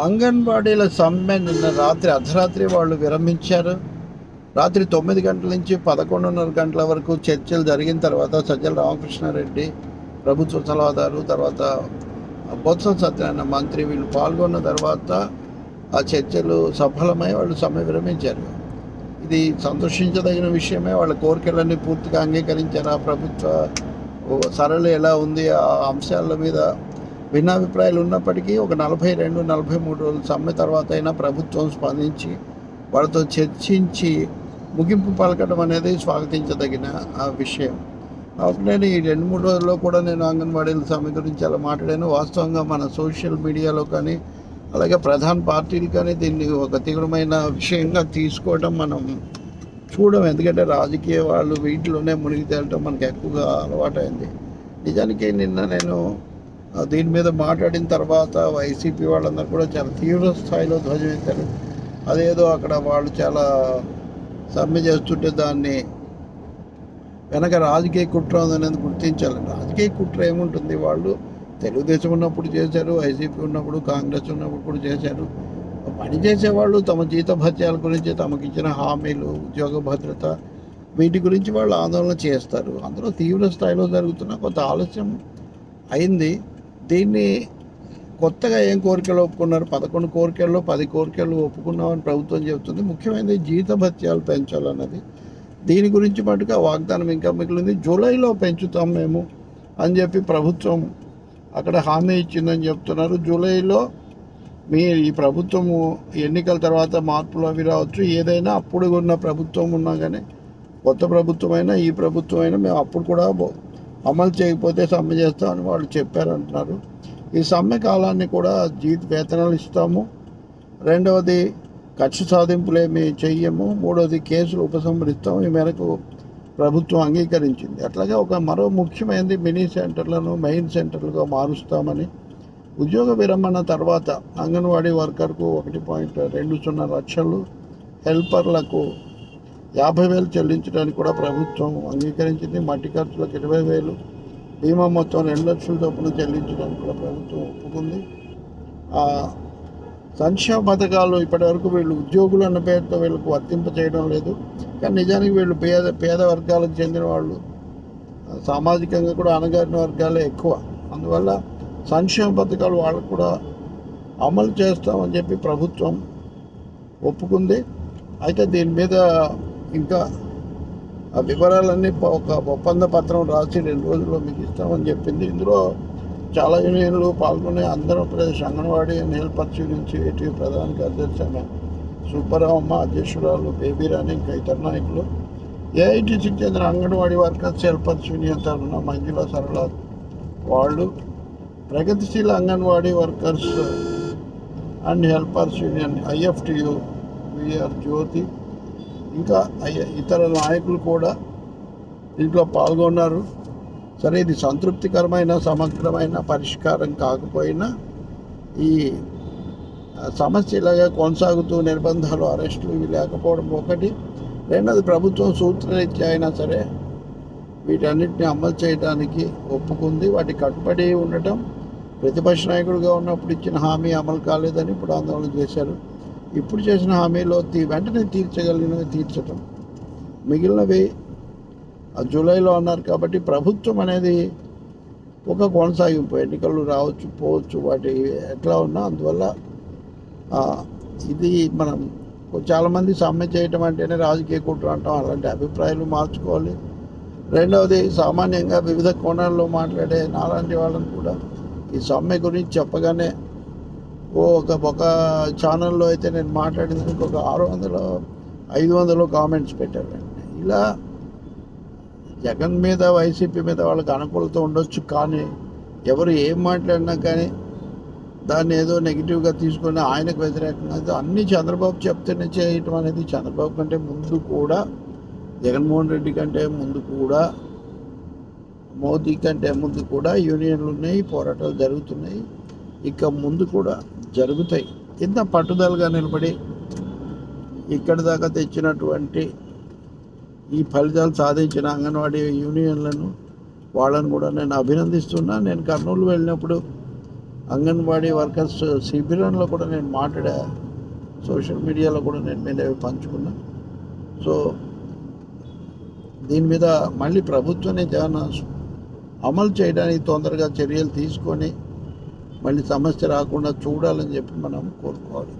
అంగన్వాడీల సమ్మె నిన్న రాత్రి అర్ధరాత్రి వాళ్ళు విరమించారు. రాత్రి తొమ్మిది గంటల నుంచి పదకొండున్నర గంటల వరకు చర్చలు జరిగిన తర్వాత సజ్జల రామకృష్ణారెడ్డి ప్రభుత్వ సలహాదారు తర్వాత బొత్స సత్యనారాయణ మంత్రి వీళ్ళు పాల్గొన్న తర్వాత ఆ చర్చలు సఫలమై వాళ్ళు సమ్మె విరమించారు. ఇది సంతోషించదగిన విషయమే. వాళ్ళ కోరికలన్నీ పూర్తిగా అంగీకరించారు. ఆ ప్రభుత్వ సరళ ఎలా ఉంది? ఆ అంశాల మీద భిన్నాభిప్రాయాలు ఉన్నప్పటికీ ఒక నలభై రెండు నలభై మూడు రోజుల సమ్మె తర్వాత అయినా ప్రభుత్వం స్పందించి వాళ్ళతో చర్చించి ముగింపు పలకడం అనేది స్వాగతించదగిన ఆ విషయం. కాబట్టి నేను ఈ రెండు మూడు రోజుల్లో కూడా నేను అంగన్వాడీల సమ్మె గురించి అలా మాట్లాడాను. వాస్తవంగా మన సోషల్ మీడియాలో కానీ అలాగే ప్రధాన పార్టీలు కానీ దీన్ని ఒక తీవ్రమైన విషయంగా తీసుకోవడం మనం చూడడం. ఎందుకంటే రాజకీయ వాళ్ళు వీటిలోనే మునిగి తేలటం మనకు ఎక్కువగా అలవాటైంది. నిజానికి నిన్న నేను దీని మీద మాట్లాడిన తర్వాత వైసీపీ వాళ్ళందరూ కూడా చాలా తీవ్ర స్థాయిలో ధ్వజమెత్తారు అదేదో అక్కడ వాళ్ళు చాలా సమ్మె చేస్తుంటే దాన్ని వెనక రాజకీయ కుట్ర ఉందనేది గుర్తించాలి. రాజకీయ కుట్ర ఏముంటుంది? వాళ్ళు తెలుగుదేశం ఉన్నప్పుడు చేశారు వైసీపీ ఉన్నప్పుడు కాంగ్రెస్ ఉన్నప్పుడు కూడా చేశారు. పనిచేసేవాళ్ళు తమ జీత భత్యాల గురించి తమకు ఇచ్చిన హామీలు ఉద్యోగ భద్రత వీటి గురించి వాళ్ళు ఆందోళన చేస్తారు. అందులో తీవ్ర స్థాయిలో జరుగుతున్న కొంత ఆలస్యం అయింది. దీన్ని కొత్తగా ఏం కోరికలు ఒప్పుకున్నారు? పదకొండు కోరికల్లో పది కోరికలు ఒప్పుకున్నామని ప్రభుత్వం చెబుతుంది. ముఖ్యమైనది జీత భత్యాలు పెంచాలన్నది. దీని గురించి మటుకు ఆ వాగ్దానం ఇంకా మిగిలింది. జూలైలో పెంచుతాం మేము అని చెప్పి ప్రభుత్వం అక్కడ హామీ ఇచ్చిందని చెప్తున్నారు. జూలైలో మీ ఈ ప్రభుత్వము ఎన్నికల తర్వాత మార్పులు అవి రావచ్చు. ఏదైనా అప్పుడు ఉన్న ప్రభుత్వం ఉన్నా కానీ కొత్త ప్రభుత్వం అయినా ఈ ప్రభుత్వం అయినా మేము అప్పుడు కూడా అమలు చేయకపోతే సమ్మె చేస్తామని వాళ్ళు చెప్పారంటున్నారు. ఈ సమ్మె కాలాన్ని కూడా జీత వేతనాలు ఇస్తాము. రెండవది ఖర్చు సాధింపులేమి చెయ్యము. మూడవది కేసులు ఉపసంహరిస్తాము. ఈ మేరకు ప్రభుత్వం అంగీకరించింది. అట్లాగే ఒక మరో ముఖ్యమైనది మినీ సెంటర్లను మెయిన్ సెంటర్లుగా మారుస్తామని ఉద్యోగ విరమణ తర్వాత అంగన్వాడీ వర్కర్కు ఒకటి పాయింట్ రెండు సున్నా లక్షలు హెల్పర్లకు యాభై వేలు చెల్లించడానికి కూడా ప్రభుత్వం అంగీకరించింది. మట్టి ఖర్చులకు ఇరవై వేలు బీమా మొత్తం రెండు లక్షల చొప్పున చెల్లించడానికి కూడా ప్రభుత్వం ఒప్పుకుంది. సంక్షేమ పథకాలు ఇప్పటివరకు వీళ్ళు ఉద్యోగులు అన్న పేరుతో వీళ్ళకు వర్తింప చేయడం లేదు. కానీ నిజానికి వీళ్ళు పేద పేద వర్గాలకు చెందిన వాళ్ళు. సామాజికంగా కూడా అణగారిన వర్గాలే ఎక్కువ. అందువల్ల సంక్షేమ పథకాలు వాళ్ళకు కూడా అమలు చేస్తామని చెప్పి ప్రభుత్వం ఒప్పుకుంది. అయితే దీని మీద ఇంకా ఆ వివరాలన్నీ ఒక ఒప్పంద పత్రం రాసి రెండు రోజుల్లో మీకు ఇస్తామని చెప్పింది. ఇందులో చాలా యూనియన్లు పాల్గొనే Andhra Pradesh anganwadi and helpers union CIT ప్రధాన కార్యదర్శి ఆమె సుబ్బరామమ్మ అధ్యక్షురాలు బేబీ రాణి ఇంకా ఇతర నాయకులు. ఏఐటీసీకి చెందిన అంగన్వాడీ వర్కర్స్ హెల్పర్స్ యూనియన్ తరఫున మంజుల సరళ వాళ్ళు. ప్రగతిశీల anganwadi workers and helpers union IFTU VR Jyothi. ఇంకా ఇతర నాయకులు కూడా దీంట్లో పాల్గొన్నారు. సరే ఇది సంతృప్తికరమైన సమగ్రమైన పరిష్కారం కాకపోయినా ఈ సమస్య ఇలాగే కొనసాగుతూ నిర్బంధాలు అరెస్టులు ఇవి లేకపోవడం ఒకటి. రెండోది ప్రభుత్వం సూత్రరీత్యా అయినా సరే వీటన్నిటిని అమలు చేయడానికి ఒప్పుకుంది. వాటి కట్టుబడి ఉండటం ప్రతిపక్ష నాయకుడిగా ఉన్నప్పుడు ఇచ్చిన హామీ అమలు కాలేదని ఇప్పుడు ఆందోళన చేశారు. ఇప్పుడు చేసిన హామీలో తీ వెంటనే తీర్చగలిగినవి తీర్చటం. మిగిలినవి జూలైలో అన్నారు కాబట్టి ప్రభుత్వం అనేది ఒక కొనసాగింపు. ఎన్నికలు రావచ్చు పోవచ్చు వాటి ఎట్లా ఉన్నా అందువల్ల ఇది మనం చాలామంది సమ్మె చేయటం అంటేనే రాజకీయ కుట్ర అంటాం. అలాంటి అభిప్రాయాలు మార్చుకోవాలి. రెండవది సామాన్యంగా వివిధ కోణాల్లో మాట్లాడే నాలాంటి వాళ్ళని కూడా ఈ సమ్మె గురించి చెప్పగానే ఒక ఒక ఛానల్లో అయితే నేను మాట్లాడినందుకు ఒక ఆరు వందలు ఐదు వందలు కామెంట్స్ పెట్టారు ఇలా జగన్ మీద వైసీపీ మీద వాళ్ళకి అనుకూలత ఉండొచ్చు కానీ ఎవరు ఏం మాట్లాడినా కానీ దాన్ని ఏదో నెగిటివ్గా తీసుకొని ఆయనకు వ్యతిరేకంగా అయితే అన్ని చంద్రబాబు చెప్తేనే చేయటం అనేది చంద్రబాబు కంటే ముందు కూడా జగన్మోహన్ రెడ్డి కంటే ముందు కూడా మోదీ కంటే ముందు కూడా యూనియన్లు ఉన్నాయి పోరాటాలు జరుగుతున్నాయి. ఇక ముందు కూడా జరుగుతాయి. ఇంత పట్టుదలగా నిలబడి ఇక్కడి దాకా తెచ్చినటువంటి ఈ ఫలితాలు సాధించిన అంగన్వాడీ యూనియన్లను వాళ్ళని కూడా నేను అభినందిస్తున్నా. నేను కర్నూలు వెళ్ళినప్పుడు అంగన్వాడీ వర్కర్స్ శిబిరంలో కూడా నేను మాట్లాడా సోషల్ మీడియాలో కూడా నేను మీద పంచుకున్నా. సో దీని మీద మళ్ళీ ప్రభుత్వమే ఏమైనా అమలు చేయడానికి తొందరగా చర్యలు తీసుకొని మళ్ళీ సమస్య రాకుండా చూడాలని చెప్పి మనం కోరుకోవాలి.